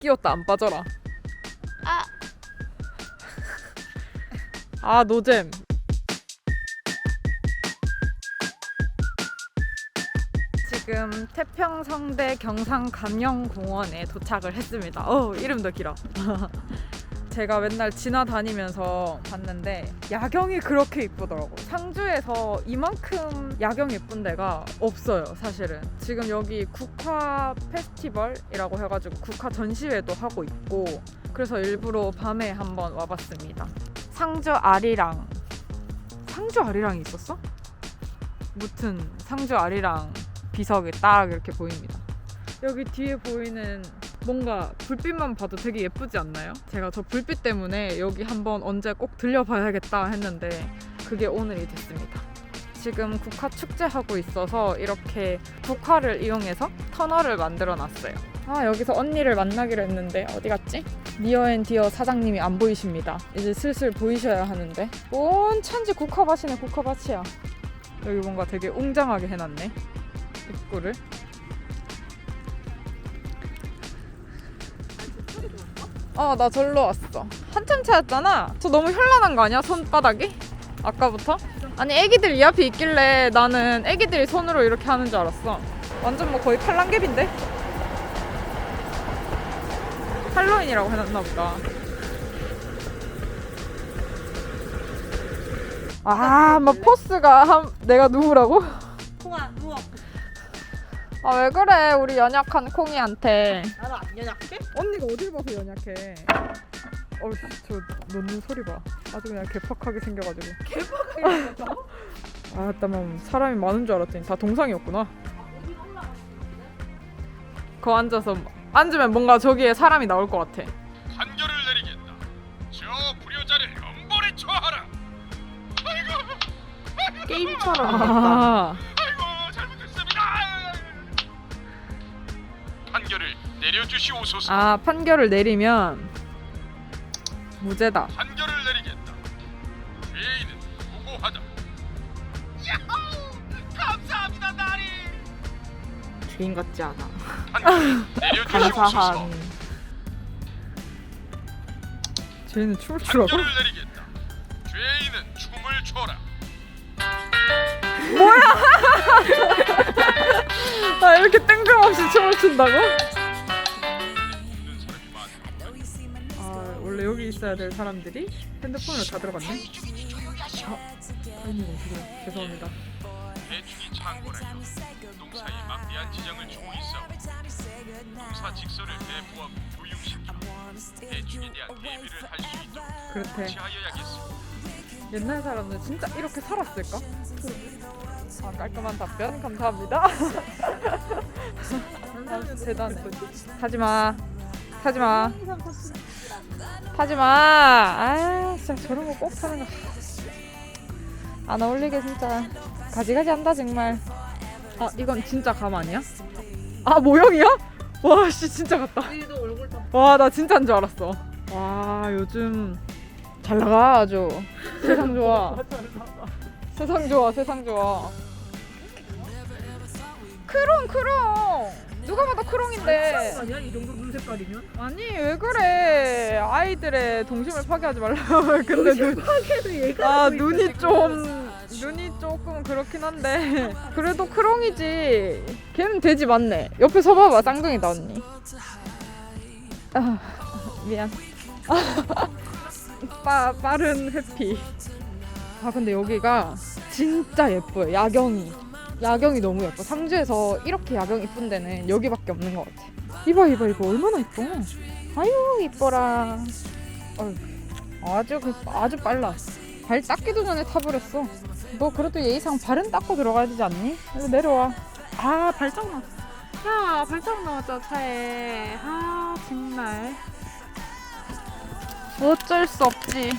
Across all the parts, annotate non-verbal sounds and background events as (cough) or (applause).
끼웠다 안 빠져라. 아. 아 노잼. 지금 태평성대 경상감영공원에 도착을 했습니다. 어 이름도 길어. (laughs) 제가 맨날 지나다니면서 봤는데 야경이 그렇게 이쁘더라고. 상주에서 이만큼 야경 예쁜 데가 없어요, 사실은. 지금 여기 국화 페스티벌이라고 해가지고 국화 전시회도 하고 있고 그래서 일부러 밤에 한번 와봤습니다. 상주 아리랑 상주 아리랑이 있었어? 무튼 상주 아리랑 비석이 딱 이렇게 보입니다. 여기 뒤에 보이는 뭔가 불빛만 봐도 되게 예쁘지 않나요? 제가 저 불빛 때문에 여기 한번 언제 꼭 들려봐야겠다 했는데 그게 오늘이 됐습니다. 지금 국화 축제하고 있어서 이렇게 국화를 이용해서 터널을 만들어 놨어요. 아 여기서 언니를 만나기로 했는데 어디 갔지? 니어 앤 디어 사장님이 안 보이십니다. 이제 슬슬 보이셔야 하는데 뭔 찬지 국화밭이네 국화밭이야. 여기 뭔가 되게 웅장하게 해놨네 입구를. 어, 나 절로 왔어. 한참 차였잖아. 저 너무 현란한 거 아니야? 손바닥이? 아까부터? 아니, 애기들 이 앞에 있길래 나는 애기들이 손으로 이렇게 하는 줄 알았어. 완전 뭐 거의 팔랑개비인데? 할로윈이라고 해놨나 보다. 아, 막 포스가 한, 내가 누구라고? 콩아 누워. 아, 왜 그래, 우리 연약한 콩이한테. 나도 안 연약해? 언니가 어딜 봐서 연약해. 어, 저 넣는 소리 봐. 아주 그냥 개팍하게 생겨가지고. 개빡하게 (laughs) 아, 잠깐만 사람이 많은 줄 알았더니 다 동상이었구나. 거 앉아서 앉으면 뭔가 저기에 사람이 나올 것 같아. 판결을 내리겠다. 저 불효자를 엄벌에 처하라. 게임처럼 아, 주시옵소서. 아 판결을 내리면 무죄다. 판결을 내리겠다. 죄인은 무고하다. 야호! 감사합니다 나리. 주인 같지 않아. 판결을 (laughs) 내려주시옵소서. 감사한. 쟤는 춤을 추라고? 판결을 내리겠다. 죄인은 춤을 춰라. 아 이렇게 뜬금없이 춤을 춘다고? 있어야 될 사람들이 핸드폰을 다 들어갔네. 아, 아니 그래 죄송합니다. 대충이 창고라요. 농사에 막대한 지장을 주고 있어. 농사 직서를 배부하고 교육시키고 대충에 대한 대비를 할 수 있도록 그렇대. 지하여야겠어. 옛날 사람들 진짜 이렇게 살았을까? 아, 깔끔한 답변 감사합니다. (laughs) 아, 대단. 타지 마. 타지 마. 타지 마. 아, 진짜 저런 거 꼭 타는 거. 안 어울리게 진짜. 가지가지 한다 정말. 아, 이건 진짜 감 아니야? 아, 모형이야? 와, 씨 진짜 같다. 다 와, 나 진짜인 줄 알았어. 와, 요즘 잘 나가 아주. 세상 좋아. (laughs) 세상 좋아, 세상 좋아. 크롱, 크롱. 누가 봐도 크롱인데. 아니야 이 정도 눈 색깔이면? 아니, 왜 그래. 아이들의 동심을 파괴하지 말라고. (laughs) 근데 눈, 파괴도 얘가 아, 하고 눈이 좀, 눈이 조금 그렇긴 한데. (laughs) 그래도 크롱이지. 걔는 돼지 맞네. 옆에 서봐봐, 쌍둥이다, 언니. 아, 미안. (laughs) 빠, 빠른 회피. 아, 근데 여기가 진짜 예뻐요, 야경이. 야경이 너무 예뻐. 상주에서 이렇게 야경 이쁜 데는 여기밖에 없는 것 같아. 이봐, 이봐, 이거 얼마나 이뻐. 아유, 이뻐라. 어휴, 아주, 그- 아주 빨라. 발 닦기도 전에 타버렸어. 너 그래도 예의상 발은 닦고 들어가야 되지 않니? 내려와. 아, 발자국 나. 야, 발자국 나왔죠, 차에. 아, 정말. 어쩔 수 없지.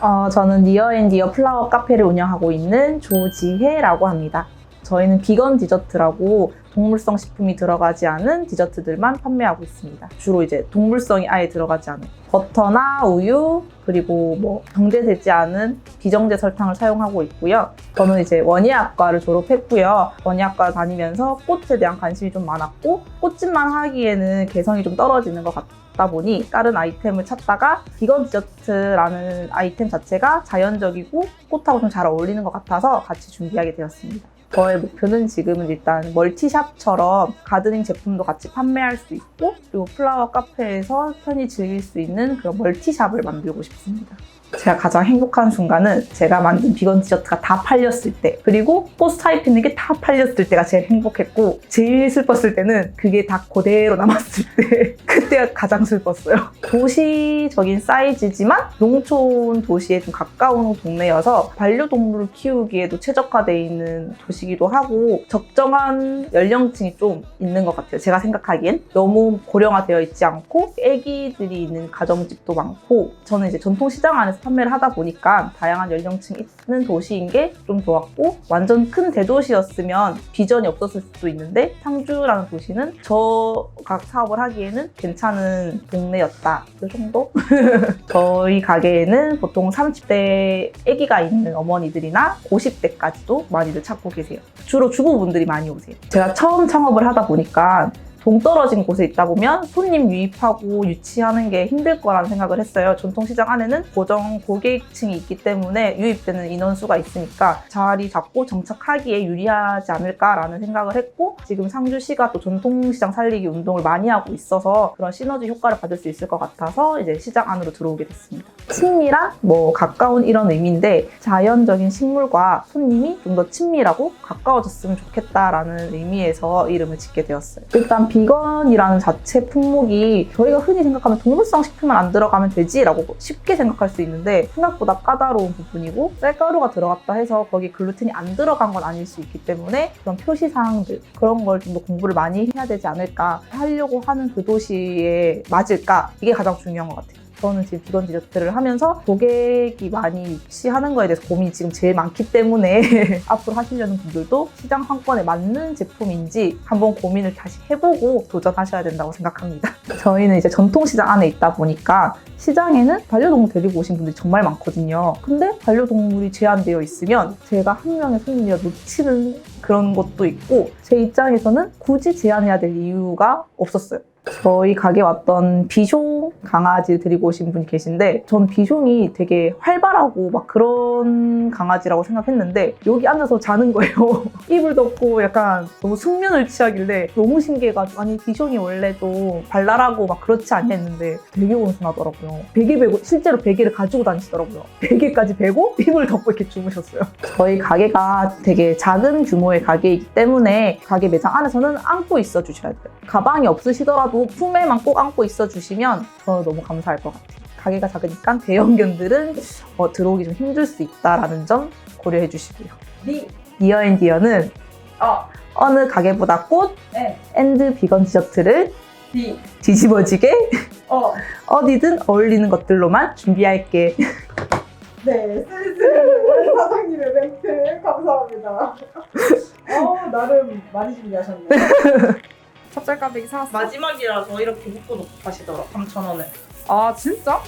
어, 저는 니어앤디어 플라워 카페를 운영하고 있는 조지혜라고 합니다. 저희는 비건 디저트라고 동물성 식품이 들어가지 않은 디저트들만 판매하고 있습니다. 주로 이제 동물성이 아예 들어가지 않은 버터나 우유 그리고 뭐 정제되지 않은 비정제 설탕을 사용하고 있고요. 저는 이제 원예학과를 졸업했고요. 원예학과 다니면서 꽃에 대한 관심이 좀 많았고 꽃집만 하기에는 개성이 좀 떨어지는 것 같다 보니 다른 아이템을 찾다가 비건 디저트라는 아이템 자체가 자연적이고 꽃하고 좀 잘 어울리는 것 같아서 같이 준비하게 되었습니다. 저의 목표는 지금은 일단 멀티샵처럼 가드닝 제품도 같이 판매할 수 있고 그리고 플라워 카페에서 편히 즐길 수 있는 그런 멀티샵을 만들고 싶습니다. 제가 가장 행복한 순간은 제가 만든 비건 디저트가 다 팔렸을 때 그리고 꽃 타입 있는 게 다 팔렸을 때가 제일 행복했고 제일 슬펐을 때는 그게 다 그대로 남았을 때그 때가 가장 슬펐어요. (laughs) 도시적인 사이즈지만 농촌 도시에 좀 가까운 동네여서 반려동물을 키우기에도 최적화되어 있는 도시기도 하고 적정한 연령층이 좀 있는 것 같아요. 제가 생각하기엔 너무 고령화되어 있지 않고 아기들이 있는 가정집도 많고 저는 이제 전통시장 안에서 판매를 하다 보니까 다양한 연령층이 있는 도시인 게 좀 좋았고 완전 큰 대도시였으면 비전이 없었을 수도 있는데 상주라는 도시는 저가 사업을 하기에는 괜찮 은 동네였다. 그 정도? (laughs) 저희 가게에는 보통 30대 아기가 있는 어머니들이나 50대까지도 많이들 찾고 계세요. 주로 주부분들이 많이 오세요. 제가 처음 창업을 하다 보니까 동떨어진 곳에 있다 보면 손님 유입하고 유치하는 게 힘들 거라는 생각을 했어요. 전통시장 안에는 고정 고객층이 있기 때문에 유입되는 인원수가 있으니까 자리 잡고 정착하기에 유리하지 않을까라는 생각을 했고 지금 상주시가 또 전통시장 살리기 운동을 많이 하고 있어서 그런 시너지 효과를 받을 수 있을 것 같아서 이제 시장 안으로 들어오게 됐습니다. 친밀한 뭐 가까운 이런 의미인데 자연적인 식물과 손님이 좀 더 친밀하고 가까워졌으면 좋겠다라는 의미에서 이름을 짓게 되었어요. 일단 비건이라는 자체 품목이 저희가 흔히 생각하면 동물성 식품만 안 들어가면 되지라고 쉽게 생각할 수 있는데 생각보다 까다로운 부분이고 쌀가루가 들어갔다 해서 거기 글루텐이 안 들어간 건 아닐 수 있기 때문에 그런 표시 사항들 그런 걸 좀 더 공부를 많이 해야 되지 않을까 하려고 하는 그 도시에 맞을까 이게 가장 중요한 것 같아요. 저는 지금 비건 디저트를 하면서 고객이 많이 유치하는 거에 대해서 고민이 지금 제일 많기 때문에 (laughs) 앞으로 하시려는 분들도 시장 상권에 맞는 제품인지 한번 고민을 다시 해보고 도전하셔야 된다고 생각합니다. (laughs) 저희는 이제 전통시장 안에 있다 보니까 시장에는 반려동물 데리고 오신 분들이 정말 많거든요. 근데 반려동물이 제한되어 있으면 제가 한 명의 손님이라 놓치는 그런 것도 있고 제 입장에서는 굳이 제한해야 될 이유가 없었어요. 저희 가게 왔던 비숑 강아지 데리고 오신 분이 계신데 전 비숑이 되게 활발하고 막 그런 강아지라고 생각했는데 여기 앉아서 자는 거예요. (laughs) 이불 덮고 약간 너무 숙면을 취하길래 너무 신기해가지고 아니 비숑이 원래도 발랄하고 막 그렇지 않았는데 되게 온순하더라고요. 베개 베고 실제로 베개를 가지고 다니시더라고요. 베개까지 베고 이불 덮고 이렇게 주무셨어요. 저희 가게가 되게 작은 규모의 가게이기 때문에 가게 매장 안에서는 안고 있어 주셔야 돼요. 가방이 없으시더라도 품에만 꼭 안고 있어 주시면 저는 너무 감사할 것 같아요. 가게가 작으니까 대형견들은 어, 들어오기 좀 힘들 수 있다라는 점 고려해 주시고요. 니. 니어앤 디어는 어. 어느 가게보다 꽃 네. 앤드 비건 디저트를 니. 뒤집어지게 어. (laughs) 어디든 어울리는 것들로만 준비할게. 네. 슬슬 (laughs) 사장님의 멘트 감사합니다. (laughs) 어 나름 많이 준비하셨네. 찹쌀 가베기 사왔어? 마지막이라 저 이렇게 묶어 놓고 가시더라. 3,000원에. 아 진짜?